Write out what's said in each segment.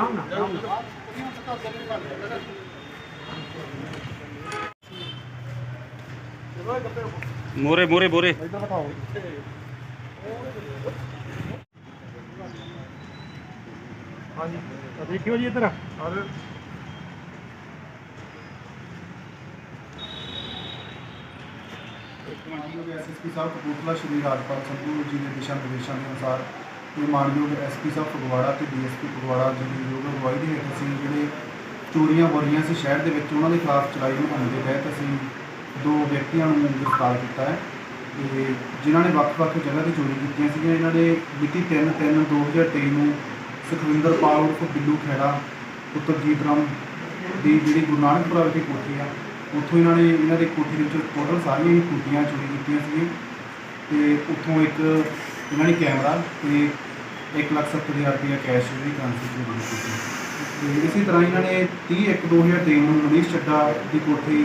ਰਾਮ ਨਾਲ ਰਾਮ ਨਾਲ ਰਾਮ ਨਾਲ ਮੋਰੇ ਮੋਰੇ ਮੋਰੇ ਇੱਧਰ ਦਿਖਾਓ ਹਾਂਜੀ ਤਾਂ ਦੇਖਿਓ ਜੀ ਇੱਧਰ ਆਹ ਮਾਨਯੋਗ ਐਸਐਸਪੀ ਸਾਹਿਬ ਕਪੂਰਥਲਾ ਸ਼੍ਰੀ ਰਾਜਪਾਲ ਸੰਧੂ ਜੀ ਦੇ ਦਿਸ਼ਾ ਨਿਰਦੇਸ਼ਾਂ ਦੇ ਅਨੁਸਾਰ ਇਹ ਮਾਨਯੋਗ ਐਸਪੀ ਸਾਹਿਬ ਫਗਵਾੜਾ ਤੇ ਡੀਐਸਪੀ ਫਗਵਾੜਾ ਜੀ ਯੋਗ ਅਗਵਾਈ ਦੇ ਹੇਠ ਅਸੀਂ ਜਿਹੜੇ ਚੋਰੀਆਂ ਹੋ ਸੀ ਸ਼ਹਿਰ ਦੇ ਵਿੱਚ, ਉਹਨਾਂ ਦੇ ਖਿਲਾਫ ਚਲਾਈ ਮੁਹਿੰਮ ਦੇ ਤਹਿਤ ਅਸੀਂ ਦੋ ਵਿਅਕਤੀਆਂ ਨੂੰ ਗ੍ਰਿਫਤਾਰ ਕੀਤਾ ਹੈ ਤੇ ਜਿਨ੍ਹਾਂ ਨੇ ਵੱਖ-ਵੱਖ ਜਗ੍ਹਾ ਤੇ ਚੋਰੀ ਕੀਤੀਆਂ ਸੀਗੀਆਂ। ਇਹਨਾਂ ਨੇ ਮਿਤੀ 3/3/2023 ਨੂੰ ਸੁਖਵਿੰਦਰ ਪਾਲ ਉਰਫ ਬਿੱਲੂ ਖੈੜਾ ਪੁੱਤਰ ਜੀਤ ਰਾਮ ਦੀ ਜਿਹੜੀ ਗੁਰੂ ਨਾਨਕਪੁਰਾ ਵਿਖੇ ਕੋਠੀ ਆ, ਉੱਥੋਂ ਇਹਨਾਂ ਨੇ ਇਹਨਾਂ ਦੇ ਕੋਠੀ ਦੇ ਵਿੱਚ ਟੋਟਲ ਸਾਰੀਆਂ ਹੀ ਟੂਟੀਆਂ ਚੋਰੀ ਕੀਤੀਆਂ ਸੀਗੀਆਂ ਤੇ ਉੱਥੋਂ ਇੱਕ ਇਹਨਾਂ ਨੇ ਕੈਮਰਾ ਤੇ 1,70,000 ਰੁਪਏ ਕੈਸ਼ ਦੀ ਟ੍ਰਾਂਸਫਰ ਚੋਰੀ ਕੀਤੀ ਤੇ ਇਸੇ ਤਰ੍ਹਾਂ ਇਹਨਾਂ ਨੇ 30/1/2023 ਨੂੰ ਮਨੀਸ਼ ਚੱਡਾ ਦੀ ਕੋਠੀ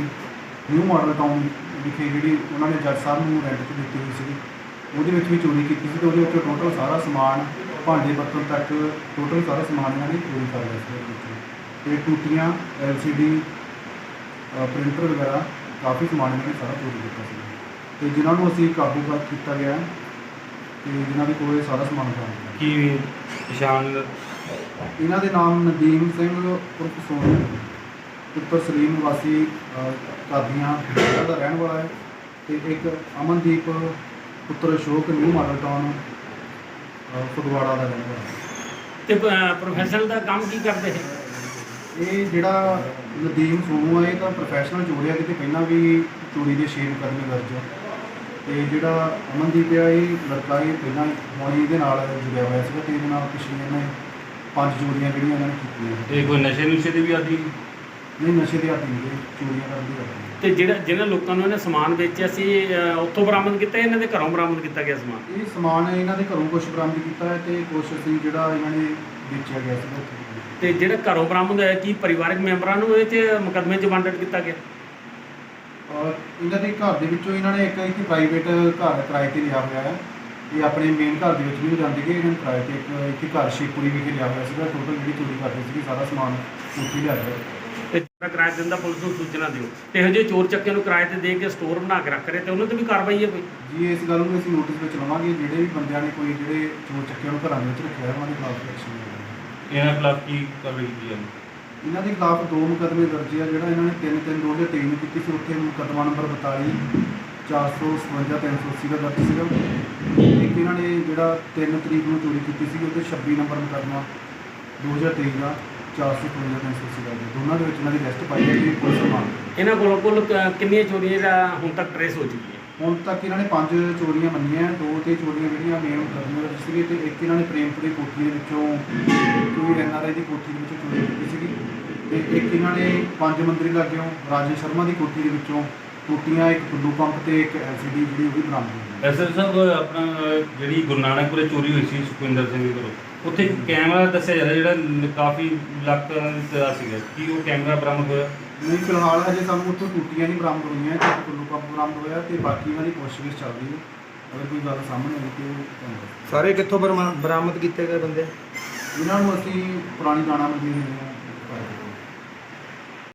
ਨਿਊ ਮਾਡਲ ਟਾਊਨ ਵਿਖੇ ਜਿਹੜੀ ਉਹਨਾਂ ਨੇ ਜੱਜ ਸਾਹਿਬ ਨੂੰ ਰੈਂਟ ਤੇ ਦਿੱਤੀ ਹੋਈ ਸੀ ਉਹਦੇ ਵਿੱਚ ਵੀ ਚੋਰੀ ਕੀਤੀ ਸੀ ਤੇ ਉਹਦੇ ਉੱਤੇ ਟੋਟਲ ਸਾਰਾ ਸਮਾਨ ਭਾਂਡੇ ਬਰਤਨ ਤੱਕ ਟੋਟਲ ਸਾਰਾ ਸਮਾਨ ਇਹਨਾਂ ਨੇ ਚੋਰੀ ਕਰ ਲਿਆ ਸੀ। ਉਹਦੇ ਵਿੱਚੋਂ। ਤੇ ਟੂਟੀਆਂ ਐਲਸੀਡੀ ਪ੍ਰਿੰਟਰ ਵਗੈਰਾ ਕਾਫੀ ਸਮਾਨ ਇਹਨਾਂ ਨੇ ਸਾਰਾ ਚੋਰੀ ਕੀਤਾ ਸੀ। ਤੇ ਜਿਨ੍ਹਾਂ ਨੂੰ ਅਸੀਂ ਕਾਬੂ ਕਰ ਕੀਤਾ ਗਿਆ ਤੇ ਜਿਨ੍ਹਾਂ ਦੇ ਕੋਲ ਇਹ ਸਾਰਾ ਸਮਾਨ ਹੈ ਕੀ ਪਛਾਣ ਇਹਨਾਂ ਦੇ ਨਾਮ ਨਦੀਮ ਸਿੰਘ ਉਰਫ ਸੋਨੂ ਪੁੱਤਰ ਸਲੀਮ ਵਾਸੀ ਅਹ, ਕਾਦੀਆਂ ਦਾ ਰਹਿਣ ਵਾਲਾ ਹੈ ਤੇ ਇੱਕ ਅਮਨਦੀਪ ਪੁੱਤਰ ਅਸ਼ੋਕ ਨਿਊ ਮਾਡਲ ਟਾਊਨ ਅਹ, ਫਗਵਾੜਾ ਦਾ ਰਹਿਣ ਵਾਲਾ ਹੈ। ਤੇ ਪ੍ਰੋਫੈਸ਼ਨਲ ਦਾ ਕੰਮ ਕੀ ਕਰਦੇ ਹੈ ਇਹ ਜਿਹੜਾ ਨਦੀਮ ਸੋਨੂ ਆ ਇਹ ਤਾਂ ਪ੍ਰੋਫੈਸ਼ਨਲ ਚੋਰ ਆ ਕਿਤੇ ਪਹਿਲਾਂ ਵੀ ਚੋਰੀ ਦੇ ਛੇ ਮੁਕੱਦਮੇ ਦਰਜ ਆ। ਤੇ ਜਿਹੜਾ ਅਮਨਦੀਪ ਆ ਇਹ ਲੜਕਾ ਇਹ ਪਹਿਲਾਂ ਹੁਣ ਇਹਦੇ ਨਾਲ ਜੁੜਿਆ ਹੋਇਆ ਸੀਗਾ ਤੇ ਇਹਦੇ ਨਾਲ ਪਿਛਲੀਆਂ ਇਹਨੇ ਪੰਜ ਚੋਰੀਆਂ ਜਿਹੜੀਆਂ ਇਹਨਾਂ ਨੇ ਕੀਤੀਆਂ ਇਹ ਕੋਈ ਨਸ਼ੇ ਨੁਸ਼ੇ ਦੀ ਵੀ ਆਦੀ? ਨਹੀਂ ਨਸ਼ੇ ਦੇ ਆਦੀ ਨਹੀਂ ਚੋਰੀਆਂ ਕਰਨ ਦੀ ਆਦੀ ਤੇ ਜਿਹੜਾ ਜਿਹਨਾਂ ਲੋਕਾਂ ਨੂੰ ਇਹਨੇ ਸਮਾਨ ਵੇਚਿਆ ਸੀ ਅਹ, ਉੱਥੋਂ ਬਰਾਮਦ ਕੀਤਾ ਇਹਨਾਂ ਦੇ ਘਰੋਂ ਬਰਾਮਦ ਕੀਤਾ ਗਿਆ ਸਮਾਨ? ਇਹ ਸਮਾਨ ਇਹਨਾਂ ਦੇ ਘਰੋਂ ਕੁਝ ਬਰਾਮਦ ਕੀਤਾ ਹੈ ਤੇ ਕੁਝ ਅਸੀਂ ਜਿਹੜਾ ਇਹਨਾਂ ਨੇ ਵੇਚਿਆ ਗਿਆ ਸੀ ਉੱਥੇ। ਤੇ ਜਿਹੜਾ ਘਰੋਂ ਬਰਾਮਦ ਹੋਇਆ ਕੀ ਪਰਿਵਾਰਕ ਮੈਂਬਰਾਂ ਨੂੰ ਇਹ 'ਚ ਮੁਕੱਦਮੇ 'ਚ ਵੰਡਡ ਕੀਤਾ ਗਿਆ? ਇਹਨਾਂ ਦੇ ਘਰ ਦੇ ਵਿੱਚੋਂ ਇਹਨਾਂ ਨੇ ਇੱਕ ਇੱਥੇ ਪ੍ਰਾਈਵੇਟ ਘਰ ਕਿਰਾਏ ਤੇ ਲਿਆ ਹੋਇਆ ਹੈ। ਇਹ ਆਪਣੇ ਮੇਨ ਘਰ ਦੇ ਵਿੱਚ ਵੀ ਜਾਂਦੇ ਕਿ ਇਹਨਾਂ ਨੇ ਕਿਰਾਏ ਤੇ ਇੱਕ ਇੱਥੇ ਘਰ ਸ਼ੇਪੂਰੀ ਵਿਖੇ ਲਿਆ ਹੋਇਆ ਸੀਗਾ। ਟੋਟਲ ਜਿਹੜੀ ਚੋਰੀ ਕਰਦੇ ਸੀਗੇ ਸਾਰਾ ਸਮਾਨ ਉੱਥੇ ਲਿਆ ਗਿਆ ਤੇ ਜਿਹੜਾ ਕਿਰਾਏ ਦਿੰਦਾ ਪੁਲਿਸ ਨੂੰ ਸੂਚਨਾ ਦਿਓ। ਤੇ ਇਹੋ ਜਿਹੇ ਚੋਰ ਚੱਕਿਆਂ ਨੂੰ ਕਿਰਾਏ ਤੇ ਦੇ ਕੇ ਸਟੋਰ ਬਣਾ ਕੇ ਰੱਖ ਰਹੇ ਤੇ ਉਹਨਾਂ ਤੇ ਵੀ ਕਾਰਵਾਈ ਹੈ ਕੋਈ? ਜੀ ਇਸ ਗੱਲ ਨੂੰ ਅਸੀਂ ਨੋਟਿਸ ਵਿੱਚ ਲਵਾਂਗੇ। ਜਿਹੜੇ ਵੀ ਬੰਦਿਆਂ ਨੇ ਕੋਈ ਜਿਹੜੇ ਚੋਰ ਚੱਕਿਆਂ ਨੂੰ ਘਰਾਂ ਦੇ ਵਿੱਚ ਰੱਖਿਆ ਉਹਨਾਂ ਦੇ ਖਿਲਾਫ ਐਕਸ਼ਨ ਇਹਨਾਂ ਖਿਲਾਫ ਕੀ ਕਾਰਵਾਈ ਕੀਤੀ ਜਾਂਦੀ? ਇਹਨਾਂ ਦੇ ਖਿਲਾਫ ਦੋ ਮੁਕੱਦਮੇ ਦਰਜ ਆ, ਜਿਹੜਾ ਇਹਨਾਂ ਨੇ 3 3 2023 ਨੂੰ ਕੀਤੀ ਸੀ, ਉੱਥੇ ਮੁਕੱਦਮਾ ਨੰਬਰ 42 457 380 ਦਾ ਦਰਜ ਸੀਗਾ। ਇੱਕ ਇਹਨਾਂ ਨੇ ਜਿਹੜਾ 3 ਤਰੀਕ ਨੂੰ ਚੋਰੀ ਕੀਤੀ ਸੀ ਉਹਦੇ 26 ਨੰਬਰ ਮੁਕੱਦਮਾ 2023 ਦਾ 457 380 ਦਾ ਦੋਨਾਂ ਦੇ ਵਿੱਚ ਇਹਨਾਂ ਦੀ ਲਿਸਟ ਪਾਈ ਹੈ ਕਿ ਪੁਲਿਸ ਮਾਨ ਇਹਨਾਂ ਕੋਲੋਂ ਕੁੱਲ ਕਿੰਨੀਆਂ ਚੋਰੀਆਂ ਦਾ ਹੁਣ ਤੱਕ ਟਰੇਸ ਹੋ ਚੁੱਕੀ ਹੈ ਹੁਣ ਤੱਕ ਇਹਨਾਂ ਨੇ ਪੰਜ ਚੋਰੀਆਂ ਮੰਨੀਆਂ, ਦੋ ਤੇ ਚੋਰੀਆਂ ਜਿਹੜੀਆਂ ਮੇਨ ਮੁਕੱਦਮੇ ਵਿੱਚ ਸੀਗੇ ਤੇ ਇੱਕ ਇਹਨਾਂ ਨੇ ਪ੍ਰੇਮਪੁਰੀ ਕੋਠੀ ਦੇ ਵਿੱਚੋਂ ਕੋਈ ਐਨਆਰਆਈ ਦੀ ਕੋਠੀ ਦੇ ਵਿੱਚੋਂ ਚੋਰੀ ਕੀਤੀ ਸੀਗੀ ਤੇ ਇੱਕ ਇਹਨਾਂ ਨੇ ਪੰਜ ਮੰਦਰੀ ਲੱਗਿਓ ਰਾਜੇ ਸ਼ਰਮਾ ਦੀ ਕੋਠੀ ਦੇ ਵਿੱਚੋਂ ਟੂਟੀਆਂ, ਇੱਕ ਟੁੱਲੂ ਪੰਪ ਤੇ ਇੱਕ ਐਲਸੀਡੀ ਜਿਹੜੀ ਉਹ ਵੀ ਬਰਾਮਦ ਹੋਈ। ਐਸਐਸ ਸਾਹਿਬ, ਆਪਣਾ, ਜਿਹੜੀ ਗੁਰੂ ਨਾਨਕਪੁਰੇ ਚੋਰੀ ਹੋਈ ਸੀ ਸੁਖਵਿੰਦਰ ਸਿੰਘ ਦੇ ਘਰੋਂ, ਉੱਥੇ ਕੈਮਰਾ ਦੱਸਿਆ ਜਾ ਰਿਹਾ ਜਿਹੜਾ ਕਾਫੀ ਲੱਖ ਦਾ ਸੀਗਾ, ਕੀ ਉਹ ਕੈਮਰਾ ਬਰਾਮਦ ਹੋਇਆ? ਨਹੀਂ ਫਿਲਹਾਲ ਹਜੇ ਸਾਨੂੰ ਉੱਥੋਂ ਟੂਟੀਆਂ ਨਹੀਂ ਬਰਾਮਦ ਹੋਈਆਂ ਤੇ ਇੱਕ ਟੁੱਲੂ ਪੰਪ ਬਰਾਮਦ ਹੋਇਆ ਤੇ ਬਾਕੀ ਦੀ ਪੁੱਛਗਿੱਛ ਚੱਲ ਰਹੀ ਹੈ। ਅਗਰ ਕੋਈ ਗੱਲ ਸਾਹਮਣੇ ਆਈ ਤੇ ਉਹ ਤੁਹਾਨੂੰ। ਸਾਰੇ ਕਿੱਥੋਂ ਬਰਾਮਦ ਕੀਤੇ ਗਏ ਬੰਦੇ? ਇਹਨਾਂ ਨੂੰ ਅਸੀਂ ਪੁਰਾਣੀ ਦਾਣਾ ਮੰਡੀ ਦੇ